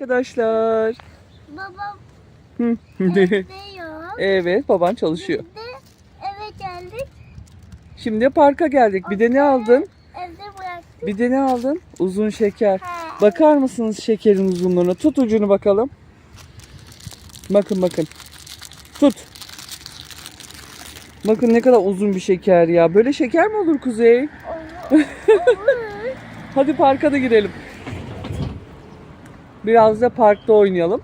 Arkadaşlar. Babam Hı. evet baban çalışıyor. Biz de eve geldik. Şimdi parka geldik. Bir de ne aldın? Evde bıraktık. Bir de ne aldın? Uzun şeker. Ha. Bakar mısınız şekerin uzunluğuna? Tut ucunu bakalım. Bakın bakın. Tut. Bakın ne kadar uzun bir şeker ya. Böyle şeker mi olur Kuzey? Olur. Hadi parka da girelim. Biraz da parkta oynayalım.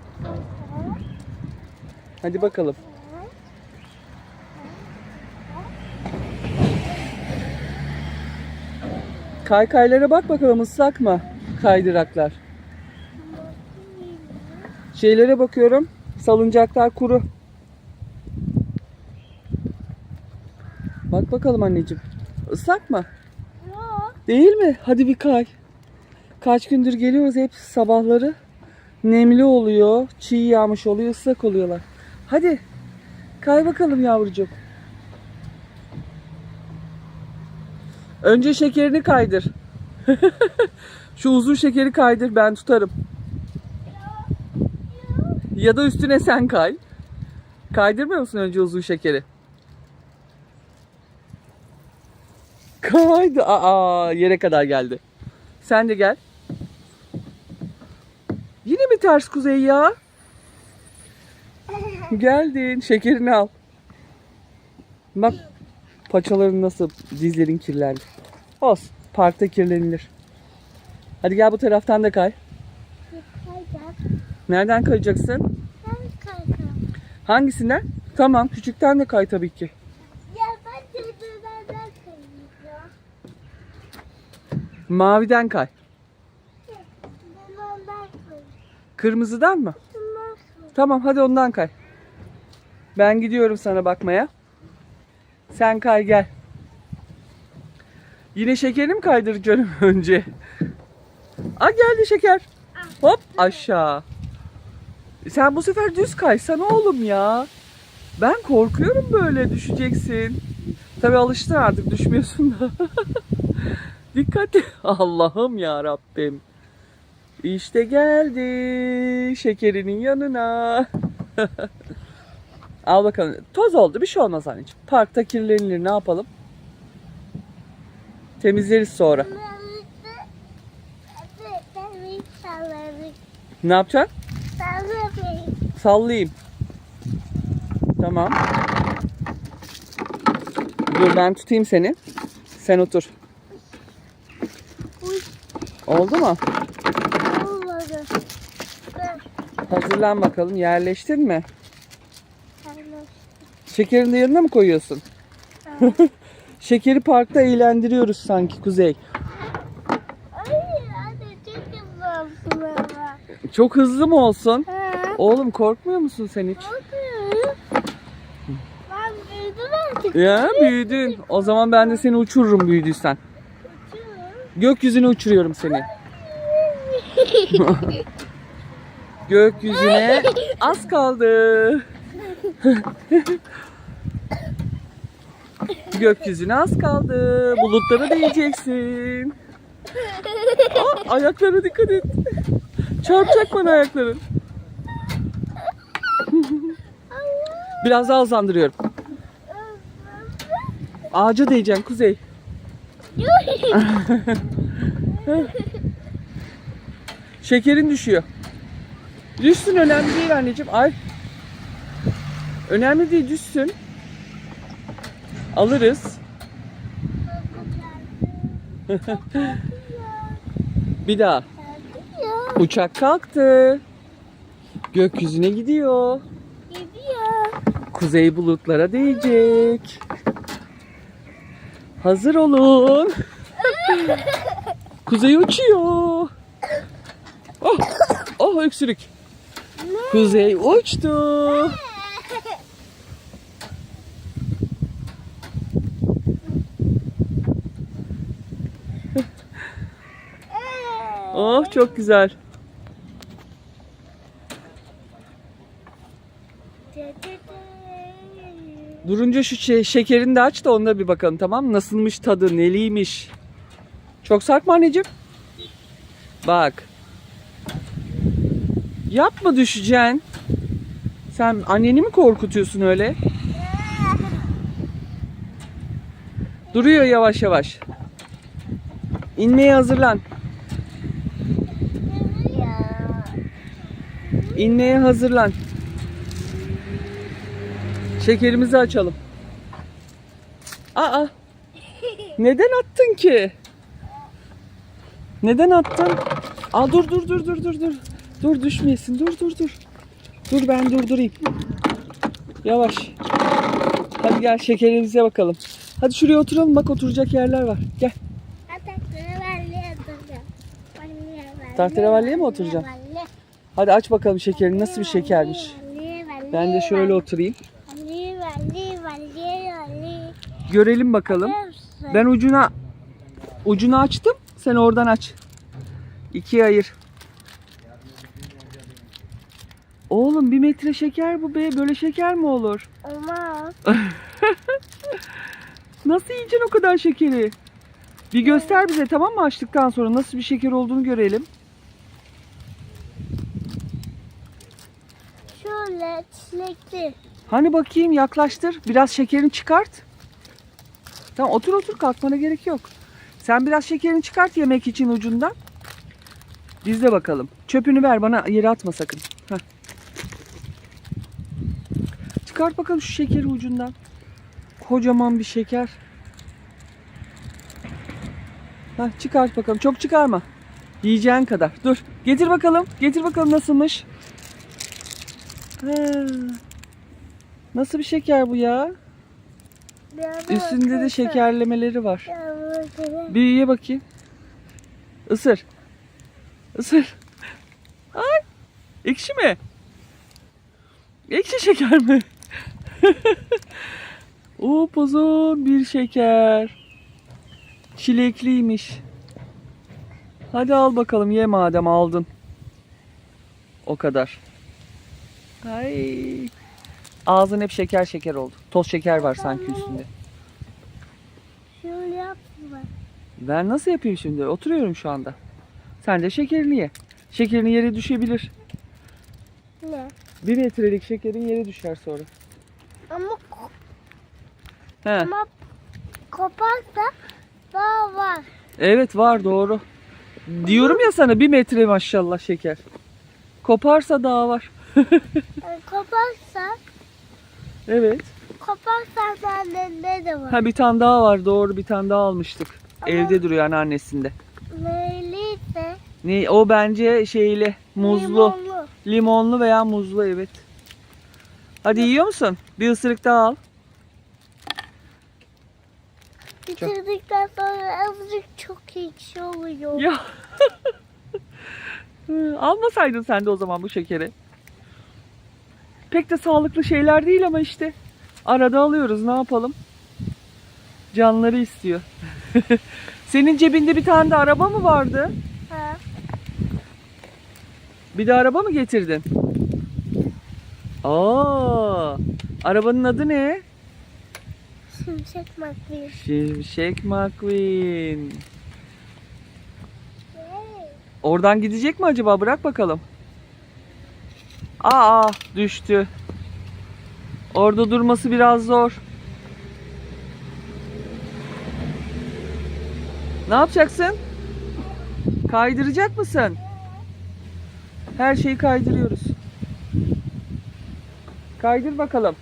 Hadi bakalım. Kaykaylara bak bakalım ıslak mı? Kaydıraklar. Şeylere bakıyorum. Salıncaklar kuru. Bak bakalım anneciğim. Islak mı? Yok. Değil mi? Hadi bir kay. Kaç gündür geliyoruz hep sabahları. Nemli oluyor, çiğ yağmış oluyor, ıslak oluyorlar. Hadi kay bakalım yavrucuğum. Önce şekerini kaydır. Şu uzun şekeri kaydır ben tutarım. Ya da üstüne sen kay. Kaydırmıyor musun önce uzun şekeri? Kaydı. Aa yere kadar geldi. Sen de gel. Ters kuzey ya? Geldin. Şekerini al. Bak paçaların nasıl dizlerin kirlendi. Olsun. Parkta kirlenilir. Hadi gel bu taraftan da kay. Nereden kayacaksın? Hangisinden? Tamam küçükten de kay tabii ki. Maviden kay. Ben ondan kayacağım. Kırmızıdan mı? Tamam hadi ondan kay. Ben gidiyorum sana bakmaya. Sen kay gel. Yine şekerini mi kaydıracağım önce? Aa geldi şeker. Hop aşağı. Sen bu sefer düz kaysana oğlum ya. Ben korkuyorum böyle düşeceksin. Tabi alıştın artık düşmüyorsun da. Dikkatli. Allah'ım ya Rabbim. İşte geldi şekerinin yanına. Al bakalım. Toz oldu bir şey olmaz anneciğim. Parkta kirlenilir ne yapalım? Temizleriz sonra. Ne yapacaksın? Sallarım. Sallayayım. Tamam. Dur ben tutayım seni. Sen otur. Oldu mu? olmadı. Dur, Hazırlan bakalım. Yerleştin mi? Şekerini de yerine mi koyuyorsun? Şekeri parkta eğlendiriyoruz sanki Kuzey. Ay, anne çok güzelsin ama. Çok hızlı mı olsun? Ha? Oğlum korkmuyor musun sen hiç? Bakın. Ben büyüdüm artık. Ya büyüdün. O zaman ben de seni uçururum büyüdüysen. Uçuyorum. Gökyüzüne uçuruyorum seni. Gökyüzüne az kaldı. Gökyüzüne az kaldı. Bulutlara değeceksin. Aa, ayaklara dikkat et. Çarpacak bana ayakların. Biraz daha hızlandırıyorum. Ağaca değeceksin Kuzey. Şekerin düşüyor. Düşsün önemli değil anneciğim. Ay. Önemli değil düşsün. Alırız. Bir daha. Uçak kalktı. Gökyüzüne gidiyor. Gidiyor. Kuzey bulutlara değecek. Hazır olun. Kuzey uçuyor. Oh, oh öksürük. Kuzey uçtu. Oh çok güzel. Durunca şu şekerini de aç da onda bir bakalım tamam mı? Nasılmış tadı, neliymiş. Çok sarkma anneciğim. Bak. Yapma düşeceksin. Sen anneni mi korkutuyorsun öyle? Duruyor yavaş yavaş. İnmeye hazırlan. İnmeye hazırlan. Şekerimizi açalım. Aa. Neden attın ki? Neden attın? Aa dur dur dur dur dur dur. Dur düşmeyesin. Dur dur dur. Dur ben durdurayım. Yavaş. Hadi gel şekerimize bakalım. Hadi şuraya oturalım bak oturacak yerler var. Gel. Tahterevalliye mi oturacaksın? Hadi aç bakalım şekerini nasıl bir şekermiş. Ben de şöyle oturayım. Görelim bakalım. Ben ucuna ucunu açtım. Sen oradan aç. İkiye ayır. Oğlum bir metre şeker bu be. Böyle şeker mi olur? Olmaz. Nasıl yiyeceksin o kadar şekeri? Bir göster bize tamam mı açtıktan sonra nasıl bir şeker olduğunu görelim. Şöyle çilekli. Hani bakayım yaklaştır. Biraz şekerini çıkart. Tamam otur otur kalkmana gerek yok. Sen biraz şekerini çıkart yemek için ucundan. Biz de bakalım. Çöpünü ver bana yere atma sakın. Heh. Çıkart bakalım şu şekeri ucundan. Kocaman bir şeker. Heh, çıkart bakalım. Çok çıkarma. Yiyeceğin kadar. Dur. Getir bakalım. Getir bakalım nasılmış. Ha. Nasıl bir şeker bu ya? Üstünde de şekerlemeleri var. Bir ye bakayım. Isır. Isır. Ay. Ekşi mi? Ekşi şeker mi? o pozon bir şeker. Çilekliymiş. Hadi al bakalım ye madem aldın. O kadar. Ay. Ağzın hep şeker şeker oldu. Toz şeker var sanki üstünde. Şöyle yapma. Ben nasıl yapayım şimdi? Oturuyorum şu anda. Sen de şekerini ye. Şekerin yere düşebilir. Ne? Bir metrelik şekerin yere düşer sonra. Ama He. ama koparsa daha var. Evet var doğru. Diyorum ya sana bir metre maşallah şeker. Koparsa daha var. Yani koparsa Evet. koparsa bende de var. Ha bir tane daha var doğru bir tane daha almıştık. Ama- Evde duruyor anneannesinde. Neyliyse Ne o bence şeyli muzlu, limonlu. limonlu veya muzlu evet. Hadi yiyor musun? Bir ısırık daha al. Bitirdikten sonra azıcık çok ekşi oluyor. Ya. Almasaydın sen de o zaman bu şekeri. Pek de sağlıklı şeyler değil ama işte. Arada alıyoruz ne yapalım. Canları istiyor. Senin cebinde bir tane de araba mı vardı? Ha. Bir de araba mı getirdin? Aa, arabanın adı ne? Şimşek McQueen. Şimşek McQueen. Oradan gidecek mi acaba? Bırak bakalım. Aa düştü. Orada durması biraz zor. Ne yapacaksın? Kaydıracak mısın? Her şeyi kaydırıyoruz. Kaydır bakalım.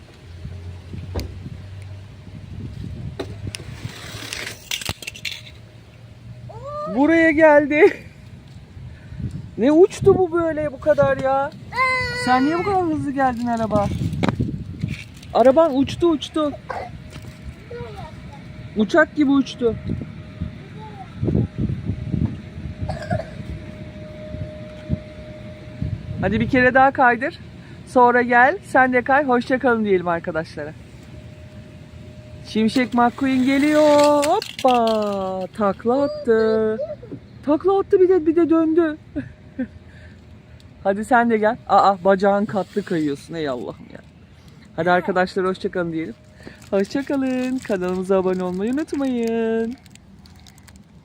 Buraya geldi. Ne uçtu bu böyle bu kadar ya? Sen niye bu kadar hızlı geldin araba? Araban uçtu uçtu. Uçak gibi uçtu. Hadi bir kere daha kaydır. Sonra gel. Sen de kay. Hoşça kalın diyelim arkadaşlara. Şimşek McQueen geliyor. Hoppa! Takla attı. Takla attı bir de bir de döndü. Hadi sen de gel. Aa bacağın katlı kayıyorsun ey Allah'ım ya. Hadi arkadaşlar hoşça kalın diyelim. Hoşça kalın. Kanalımıza abone olmayı unutmayın.